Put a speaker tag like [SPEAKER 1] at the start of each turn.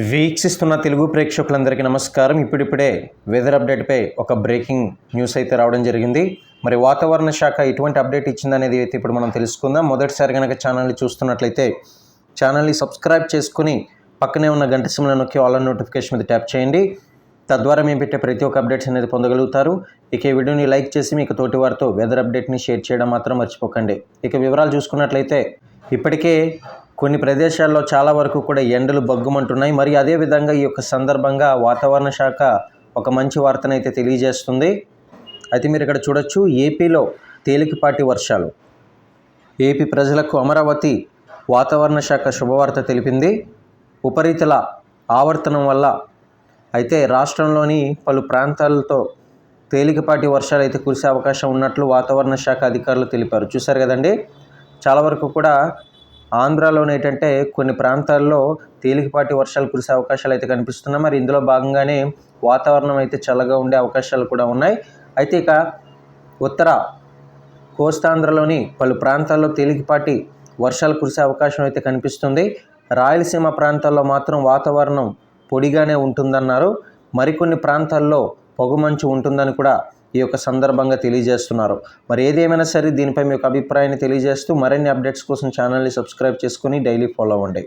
[SPEAKER 1] వీక్షిస్తున్న తెలుగు ప్రేక్షకులందరికీ నమస్కారం. ఇప్పుడిప్పుడే వెదర్ అప్డేట్పై ఒక బ్రేకింగ్ న్యూస్ అయితే రావడం జరిగింది. మరి వాతావరణ శాఖ ఎటువంటి అప్డేట్ ఇచ్చిందనేది అయితే ఇప్పుడు మనం తెలుసుకుందాం. మొదటిసారి కనుక ఛానల్ని చూస్తున్నట్లయితే ఛానల్ని సబ్స్క్రైబ్ చేసుకుని పక్కనే ఉన్న గంట సిమ్లో నొక్కి ఆల్ నోటిఫికేషన్ మీద ట్యాప్ చేయండి. తద్వారా మేము పెట్టే ప్రతి ఒక్క అప్డేట్స్ అనేది పొందగలుగుతారు. ఇక ఈ వీడియోని లైక్ చేసి మీకు తోటి వారితో వెదర్ అప్డేట్ని షేర్ చేయడం మాత్రం మర్చిపోకండి. ఇక వివరాలు చూసుకున్నట్లయితే ఇప్పటికే కొన్ని ప్రదేశాల్లో చాలా వరకు కూడా ఎండలు బగ్గుమంటున్నాయి. మరి అదేవిధంగా ఈ యొక్క సందర్భంగా వాతావరణ శాఖ ఒక మంచి వార్తనైతే తెలియజేస్తుంది. అయితే మీరు ఇక్కడ చూడొచ్చు ఏపీలో తేలికపాటి వర్షాలు. ఏపీ ప్రజలకు అమరావతి వాతావరణ శాఖ శుభవార్త తెలిపింది. ఉపరితల ఆవర్తనం వల్ల అయితే రాష్ట్రంలోని పలు ప్రాంతాలతో తేలికపాటి వర్షాలు అయితే కురిసే అవకాశం ఉన్నట్లు వాతావరణ శాఖ అధికారులు తెలిపారు. చూశారు కదండి? చాలా వరకు కూడా ఆంధ్రాలోనే ఏంటంటే కొన్ని ప్రాంతాల్లో తేలికపాటి వర్షాలు కురిసే అవకాశాలు అయితే కనిపిస్తున్నాయి. మరి ఇందులో భాగంగానే వాతావరణం అయితే చల్లగా ఉండే అవకాశాలు కూడా ఉన్నాయి. అయితే ఇక ఉత్తర కోస్తాంధ్రలోని పలు ప్రాంతాల్లో తేలికపాటి వర్షాలు కురిసే అవకాశం అయితే కనిపిస్తుంది. రాయలసీమ ప్రాంతాల్లో మాత్రం వాతావరణం పొడిగానే ఉంటుందన్నారు. మరికొన్ని ప్రాంతాల్లో పొగమంచు ఉంటుందని కూడా ఈ యొక్క సందర్భంగా తెలియజేస్తున్నారు. మరి ఏదేమైనా సరే దీనిపై మీ యొక్క అభిప్రాయాన్ని తెలియజేస్తూ మరిన్ని అప్డేట్స్ కోసం ఛానల్ని సబ్స్క్రైబ్ చేసుకుని డైలీ ఫాలో అవ్వండి.